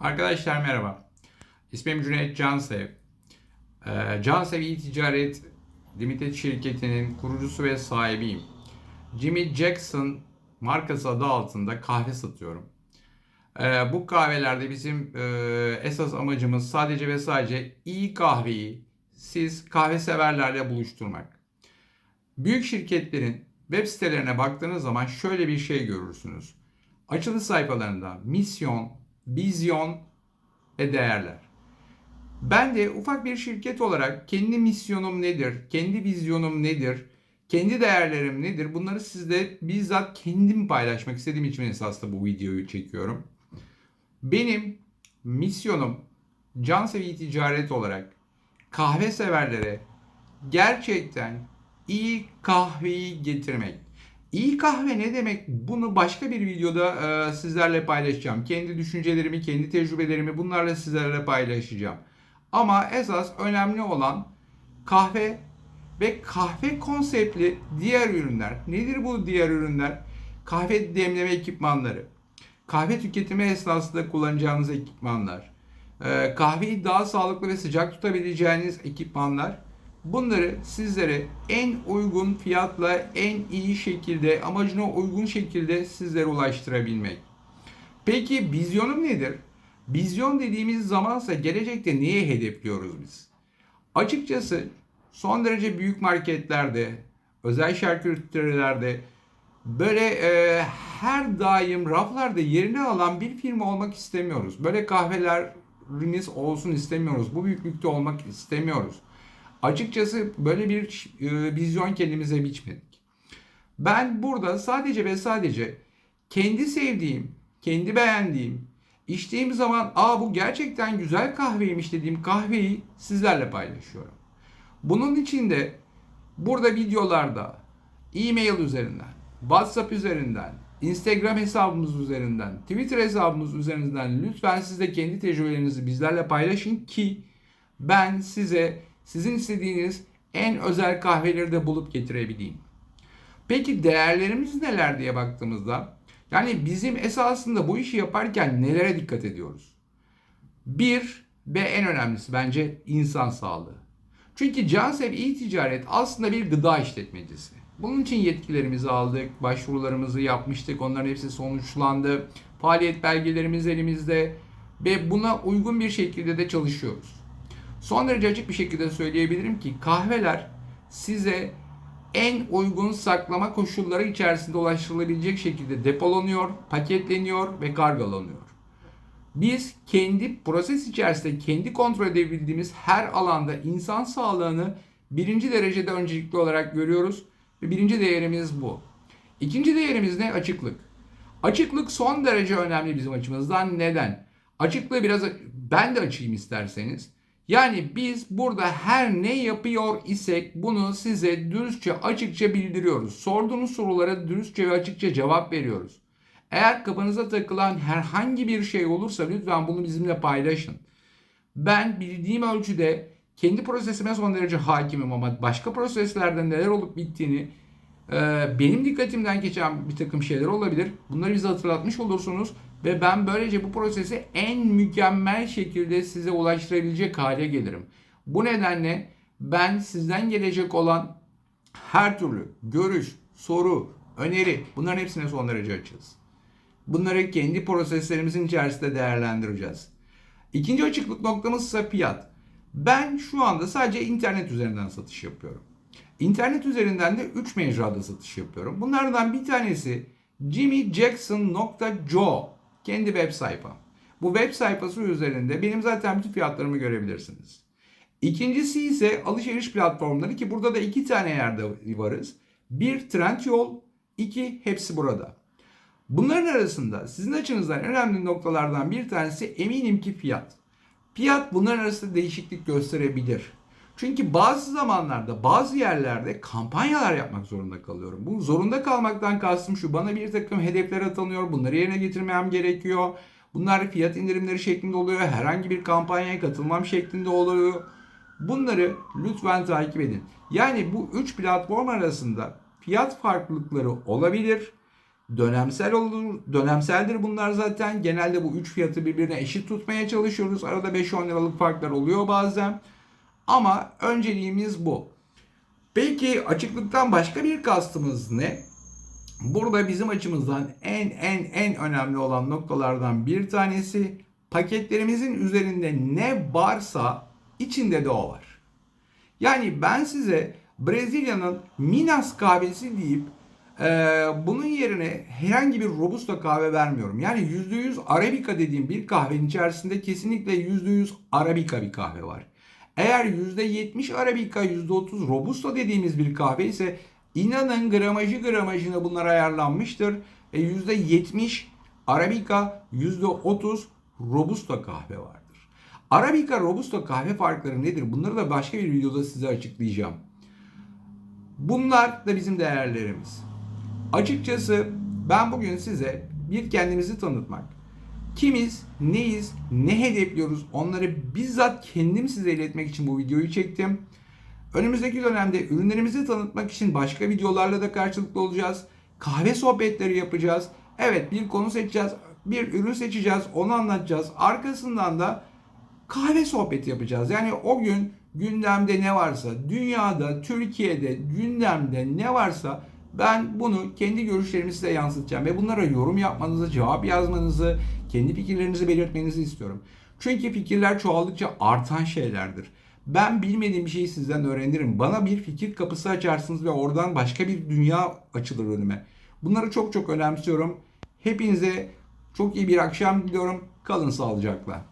Arkadaşlar merhaba. İsmim Cüneyt Cansev. Ee, Cansev İ-Ticaret Limited şirketinin kurucusu ve sahibiyim. Jimmy Jackson markası adı altında kahve satıyorum. Ee, bu kahvelerde bizim e, esas amacımız sadece ve sadece iyi kahveyi siz kahve severlerle buluşturmak. Büyük şirketlerin web sitelerine baktığınız zaman şöyle bir şey görürsünüz. Açılış sayfalarında misyon, vizyon ve değerler. Ben de ufak bir şirket olarak kendi misyonum nedir, kendi vizyonum nedir, kendi değerlerim nedir bunları sizle bizzat kendim paylaşmak istediğim için esasında bu videoyu çekiyorum. Benim misyonum Cansevi Ticaret olarak kahve severlere gerçekten iyi kahveyi getirmek. İyi kahve ne demek? Bunu başka bir videoda e, sizlerle paylaşacağım. Kendi düşüncelerimi, kendi tecrübelerimi bunlarla sizlerle paylaşacağım. Ama esas önemli olan kahve ve kahve konseptli diğer ürünler. Nedir bu diğer ürünler? Kahve demleme ekipmanları. Kahve tüketimi esnasında kullanacağınız ekipmanlar. E, kahveyi daha sağlıklı ve sıcak tutabileceğiniz ekipmanlar. Bunları sizlere en uygun fiyatla en iyi şekilde amacına uygun şekilde sizlere ulaştırabilmek. Peki vizyonum nedir? Vizyon dediğimiz zamansa gelecekte neye hedefliyoruz biz? Açıkçası son derece büyük marketlerde, özel şarküterilerde böyle e, her daim raflarda yerini alan bir firma olmak istemiyoruz. Böyle kahvelerimiz olsun istemiyoruz. Bu büyüklükte olmak istemiyoruz. Açıkçası böyle bir e, vizyon kendimize biçmedik. Ben burada sadece ve sadece kendi sevdiğim, kendi beğendiğim, içtiğim zaman aa bu gerçekten güzel kahveymiş dediğim kahveyi sizlerle paylaşıyorum. Bunun için de burada videolarda, e-mail üzerinden, WhatsApp üzerinden, Instagram hesabımız üzerinden, Twitter hesabımız üzerinden lütfen siz de kendi tecrübelerinizi bizlerle paylaşın ki ben size sizin istediğiniz en özel kahveleri de bulup getirebileyim. Peki değerlerimiz neler diye baktığımızda yani bizim esasında bu işi yaparken nelere dikkat ediyoruz? Bir ve en önemlisi bence insan sağlığı. Çünkü Cansev İ-Ticaret aslında bir gıda işletmecisi. Bunun için yetkilerimizi aldık, başvurularımızı yapmıştık, onların hepsi sonuçlandı. Faaliyet belgelerimiz elimizde ve buna uygun bir şekilde de çalışıyoruz. Son derece açık bir şekilde söyleyebilirim ki kahveler size en uygun saklama koşulları içerisinde ulaştırılabilecek şekilde depolanıyor, paketleniyor ve kargolanıyor. Biz kendi proses içerisinde kendi kontrol edebildiğimiz her alanda insan sağlığını birinci derecede öncelikli olarak görüyoruz ve birinci değerimiz bu. İkinci değerimiz ne? Açıklık. Açıklık son derece önemli bizim açımızdan. Neden? Açıklığı biraz ben de açayım isterseniz. Yani biz burada her ne yapıyor isek bunu size dürüstçe açıkça bildiriyoruz. Sorduğunuz sorulara dürüstçe ve açıkça cevap veriyoruz. Eğer kafanıza takılan herhangi bir şey olursa lütfen bunu bizimle paylaşın. Ben bildiğim ölçüde kendi prosesime son derece hakimim ama başka proseslerde neler olup bittiğini benim dikkatimden geçen bir takım şeyler olabilir. Bunları bize hatırlatmış olursunuz ve ben böylece bu prosesi en mükemmel şekilde size ulaştırabilecek hale gelirim. Bu nedenle ben sizden gelecek olan her türlü görüş, soru, öneri bunların hepsine son derece açığız. Bunları kendi proseslerimizin içerisinde değerlendireceğiz. İkinci açıklık noktamız ise fiyat. Ben şu anda sadece internet üzerinden satış yapıyorum. İnternet üzerinden de 3 mecrada satış yapıyorum. Bunlardan bir tanesi jimmyjackson.co kendi web sayfam. Bu web sayfası üzerinde benim zaten bütün fiyatlarımı görebilirsiniz. İkincisi ise alışveriş platformları ki burada da iki tane yerde varız. Bir Trendyol, iki hepsi burada. Bunların arasında sizin açınızdan önemli noktalardan bir tanesi eminim ki fiyat. Fiyat bunların arasında değişiklik gösterebilir. Çünkü bazı zamanlarda bazı yerlerde kampanyalar yapmak zorunda kalıyorum. Bu zorunda kalmaktan kastım şu bana bir takım hedefler atanıyor bunları yerine getirmem gerekiyor. Bunlar fiyat indirimleri şeklinde oluyor. Herhangi bir kampanyaya katılmam şeklinde oluyor. Bunları lütfen takip edin. Yani bu üç platform arasında fiyat farklılıkları olabilir Dönemsel olur, dönemseldir bunlar zaten. Genelde bu üç fiyatı birbirine eşit tutmaya çalışıyoruz. Arada 5-10 liralık farklar oluyor bazen. Ama önceliğimiz bu. Peki açıklıktan başka bir kastımız ne? Burada bizim açımızdan en en en önemli olan noktalardan bir tanesi paketlerimizin üzerinde ne varsa içinde de o var. Yani ben size Brezilya'nın Minas kahvesi deyip e, bunun yerine herhangi bir robusta kahve vermiyorum. Yani %100 Arabica dediğim bir kahvenin içerisinde kesinlikle %100 Arabica bir kahve var. Eğer %70 Arabica, %30 Robusta dediğimiz bir kahve ise inanın gramajı gramajına bunlar ayarlanmıştır. E %70 Arabica, %30 Robusta kahve vardır. Arabica, Robusta kahve farkları nedir? Bunları da başka bir videoda size açıklayacağım. Bunlar da bizim değerlerimiz. Açıkçası ben bugün size bir kendimizi tanıtmak, kimiz, neyiz, ne hedefliyoruz onları bizzat kendim size iletmek için bu videoyu çektim. Önümüzdeki dönemde ürünlerimizi tanıtmak için başka videolarla da karşılıklı olacağız. Kahve sohbetleri yapacağız. Evet bir konu seçeceğiz, bir ürün seçeceğiz, onu anlatacağız. Arkasından da kahve sohbeti yapacağız. Yani o gün gündemde ne varsa, dünyada, Türkiye'de gündemde ne varsa ben bunu kendi görüşlerimi size yansıtacağım ve bunlara yorum yapmanızı, cevap yazmanızı, kendi fikirlerinizi belirtmenizi istiyorum. Çünkü fikirler çoğaldıkça artan şeylerdir. Ben bilmediğim bir şeyi sizden öğrenirim. Bana bir fikir kapısı açarsınız ve oradan başka bir dünya açılır önüme. Bunları çok çok önemsiyorum. Hepinize çok iyi bir akşam diliyorum. Kalın sağlıcakla.